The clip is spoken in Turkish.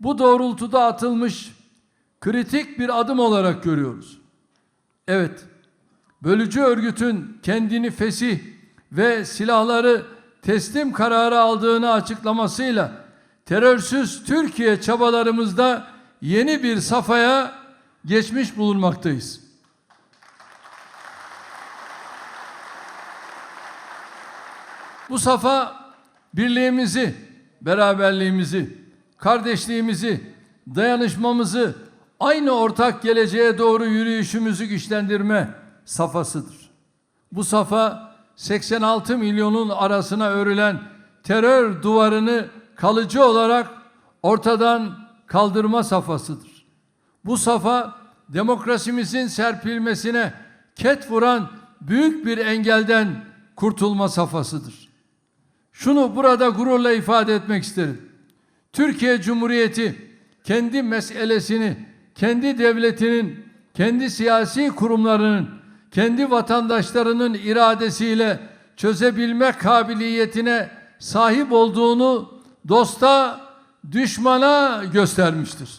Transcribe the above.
bu doğrultuda atılmış kritik bir adım olarak görüyoruz. Evet, bölücü örgütün kendini fesih ve silahları teslim kararı aldığını açıklamasıyla terörsüz Türkiye çabalarımızda yeni bir safhaya geçmiş bulunmaktayız. Bu safa birliğimizi, beraberliğimizi, kardeşliğimizi, dayanışmamızı, aynı ortak geleceğe doğru yürüyüşümüzü güçlendirme safhasıdır. Bu safa 86 milyonun arasına örülen terör duvarını kalıcı olarak ortadan kaldırma safhasıdır. Bu safa demokrasimizin serpilmesine ket vuran büyük bir engelden kurtulma safhasıdır. Şunu burada gururla ifade etmek isterim. Türkiye Cumhuriyeti kendi meselesini, kendi devletinin, kendi siyasi kurumlarının, kendi vatandaşlarının iradesiyle çözebilme kabiliyetine sahip olduğunu dosta, düşmana göstermiştir.